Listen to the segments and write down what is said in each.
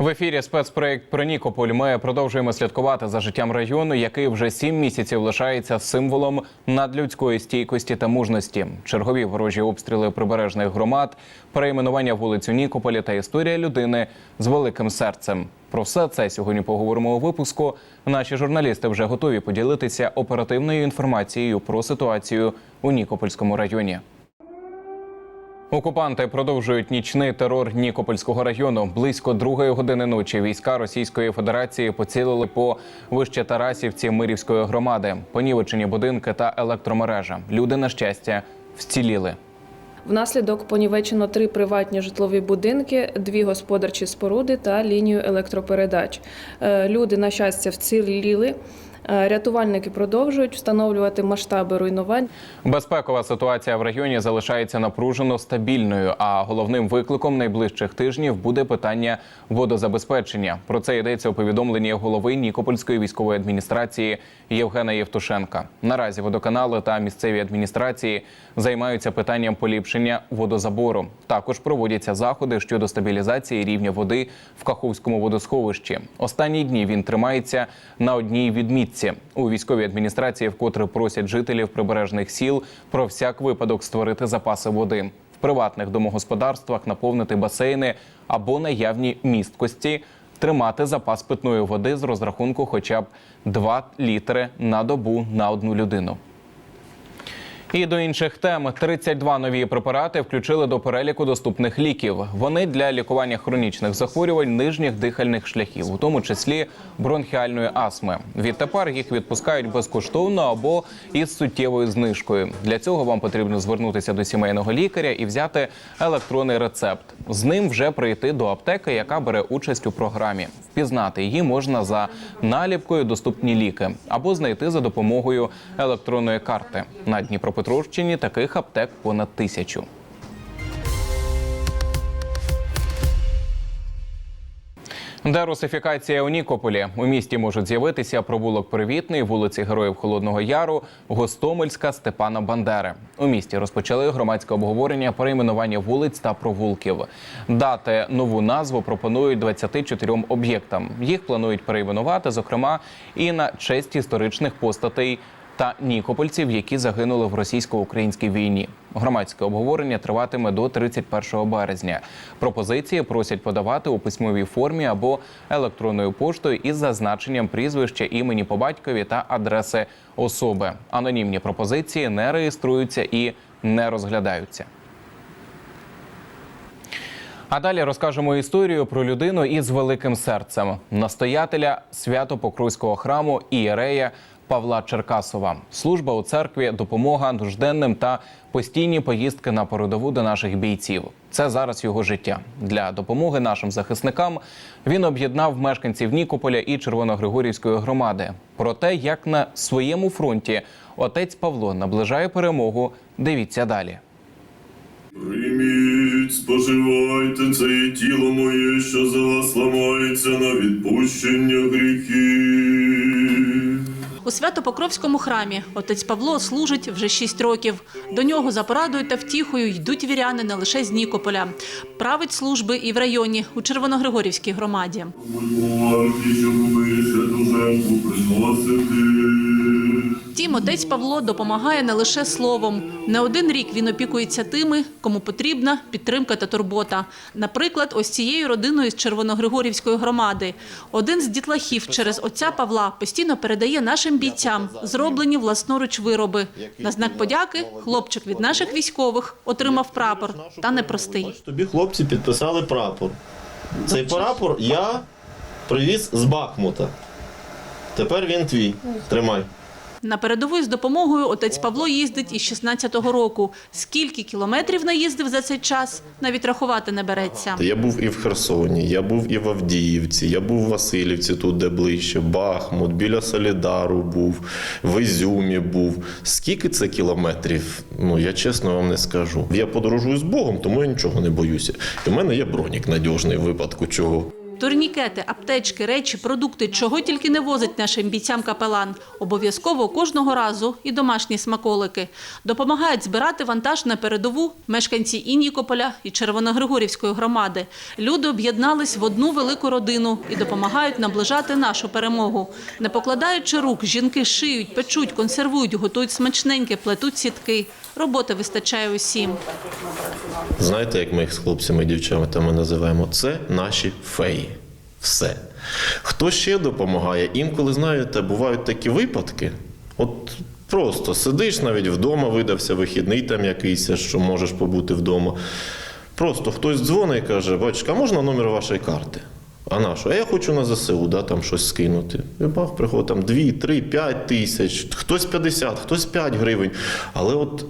В ефірі спецпроєкт про Нікополь. Ми продовжуємо слідкувати за життям району, який вже сім місяців лишається символом надлюдської стійкості та мужності. Чергові ворожі обстріли прибережних громад, перейменування вулицю Нікополя та історія людини з великим серцем. Про все це сьогодні поговоримо у випуску. Наші журналісти вже готові поділитися оперативною інформацією про ситуацію у Нікопольському районі. Окупанти продовжують нічний терор Нікопольського району. Близько другої години ночі війська Російської Федерації поцілили по вище Тарасівці Мирівської громади. Понівечені будинки та електромережа. Люди на щастя вціліли. Внаслідок понівечено три приватні житлові будинки, дві господарчі споруди та лінію електропередач. Е, Люди, на щастя, вціліли. Е, Рятувальники продовжують встановлювати масштаби руйнувань. Безпекова ситуація в районі залишається напружено стабільною. А головним викликом найближчих тижнів буде питання водозабезпечення. Про це йдеться у повідомленні голови Нікопольської військової адміністрації Євгена Євтушенка. Наразі водоканали та місцеві адміністрації займаються питанням поліпшення водозабору. Також проводяться заходи щодо стабілізації рівня води в Каховському водосховищі. Останні дні він тримається на одній відмітці. У військовій адміністрації вкотре просять жителів прибережних сіл про всяк випадок створити запаси води в приватних домогосподарствах, наповнити басейни або наявні місткості. Тримати запас питної води з розрахунку хоча б 2 літри на добу на одну людину. І до інших тем 32 нові препарати включили до переліку доступних ліків. Вони для лікування хронічних захворювань нижніх дихальних шляхів, у тому числі бронхіальної астми. Відтепер їх відпускають безкоштовно або із суттєвою знижкою. Для цього вам потрібно звернутися до сімейного лікаря і взяти електронний рецепт. З ним вже прийти до аптеки, яка бере участь у програмі. Впізнати її можна за наліпкою доступні ліки або знайти за допомогою електронної карти. На Дніпропетровщині таких аптек понад тисячу. Дерусифікація у Нікополі. У місті можуть з'явитися провулок Привітний, вулиці Героїв Холодного Яру, Гостомельська, Степана Бандери. У місті розпочали громадське обговорення перейменування вулиць та провулків. Дати нову назву пропонують 24 об'єктам. Їх планують перейменувати, зокрема, і на честь історичних постатей та нікопольців, які загинули в російсько-українській війні. Громадське обговорення триватиме до 31 березня. Пропозиції просять подавати у письмовій формі або електронною поштою із зазначенням прізвища, імені по батькові та адреси особи. Анонімні пропозиції не реєструються і не розглядаються. А далі розкажемо історію про людину із великим серцем настоятеля Свято-Покровського храму Ієрея Павла Черкасова. Служба у церкві, допомога нужденним та постійні поїздки на передову до наших бійців. Це зараз його життя. Для допомоги нашим захисникам він об'єднав мешканців Нікополя і Червоногригорівської громади. Про те, як на своєму фронті отець Павло наближає перемогу. Дивіться далі. Прийміть, споживайте це тіло моє, що за вас ламається на відпущення гріхів. У Свято-Покровському храмі отець Павло служить вже шість років. До нього за порадою та втіхою йдуть віряни не лише з Нікополя. Править служби і в районі у Червоногригорівській громаді. Приносити. Втім, отець Павло допомагає не лише словом. Не один рік він опікується тими, кому потрібна підтримка та турбота. Наприклад, ось цією родиною з Червоногригорівської громади. Один з дітлахів через отця Павла постійно передає нашим бійцям зроблені власноруч вироби. На знак подяки хлопчик від наших військових отримав прапор, та непростий. Тобі хлопці підписали прапор. Цей прапор я привіз з Бахмута. Тепер він твій. Тримай. На передову з допомогою отець Павло їздить із 16-го року. Скільки кілометрів наїздив за цей час, навіть рахувати не береться. Я був і в Херсоні, я був і в Авдіївці, я був в Васильівці, тут де ближче, Бахмут, біля Солідару був, в Ізюмі був. Скільки це кілометрів? Ну я чесно вам не скажу. Я подорожую з Богом, тому я нічого не боюся. В мене є бронік надіжний в випадку чого. Турнікети, аптечки, речі, продукти, чого тільки не возить нашим бійцям капелан. Обов'язково кожного разу і домашні смаколики. Допомагають збирати вантаж на передову мешканці і Нікополя, і Червоногригорівської громади. Люди об'єднались в одну велику родину і допомагають наближати нашу перемогу. Не покладаючи рук, жінки шиють, печуть, консервують, готують смачненьке, плетуть сітки. Роботи вистачає усім. Знаєте, як ми їх з хлопцями і дівчатами називаємо? Це наші феї. Все. Хто ще допомагає? Інколи, знаєте, бувають такі випадки. От просто сидиш навіть вдома, видався вихідний там якийсь, що можеш побути вдома. Просто хтось дзвонить і каже, батюшка, а можна номер вашої карти? А на що? А я хочу на ЗСУ, да, там щось скинути. І бах, приходить там 2, 3, 5 тисяч, хтось 50, хтось 5 гривень. Але от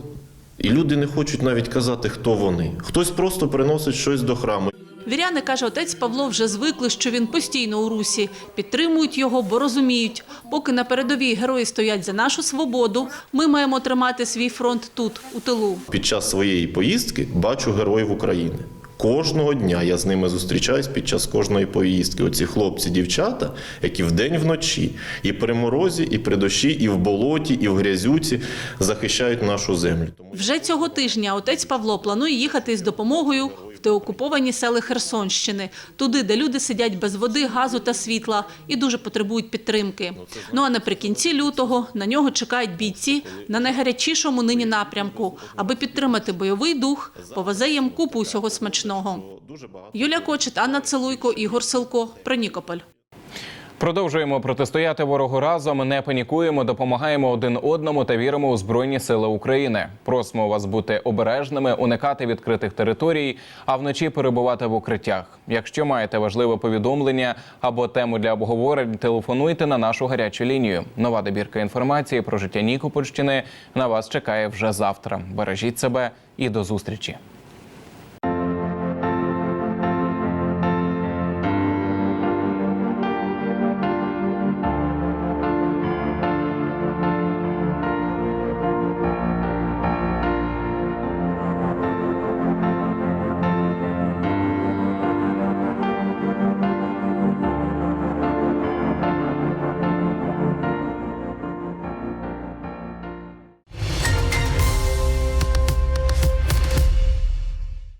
і люди не хочуть навіть казати, хто вони. Хтось просто приносить щось до храму. Віряни, каже отець Павло, вже звикли, що він постійно у русі. Підтримують його, бо розуміють, поки на передовій герої стоять за нашу свободу, ми маємо тримати свій фронт тут, у тилу. Під час своєї поїздки бачу героїв України. Кожного дня я з ними зустрічаюсь під час кожної поїздки. Оці хлопці, дівчата, які вдень вночі, і при морозі, і при дощі, і в болоті, і в грязюці захищають нашу землю. Тому Вже цього тижня отець Павло планує їхати з допомогою деокуповані сели Херсонщини, туди, де люди сидять без води, газу та світла і дуже потребують підтримки. Ну а наприкінці лютого на нього чекають бійці на найгарячішому нині напрямку, аби підтримати бойовий дух, повезе їм купу усього смачного. Юлія Кочет, Анна Целуйко, Ігор Силко. Про Нікополь. Продовжуємо протистояти ворогу разом. Не панікуємо, допомагаємо один одному та віримо у збройні сили України. Просимо вас бути обережними, уникати відкритих територій, а вночі перебувати в укриттях. Якщо маєте важливе повідомлення або тему для обговорень, телефонуйте на нашу гарячу лінію. Нова добірка інформації про життя Нікопольщини на вас чекає вже завтра. Бережіть себе і до зустрічі.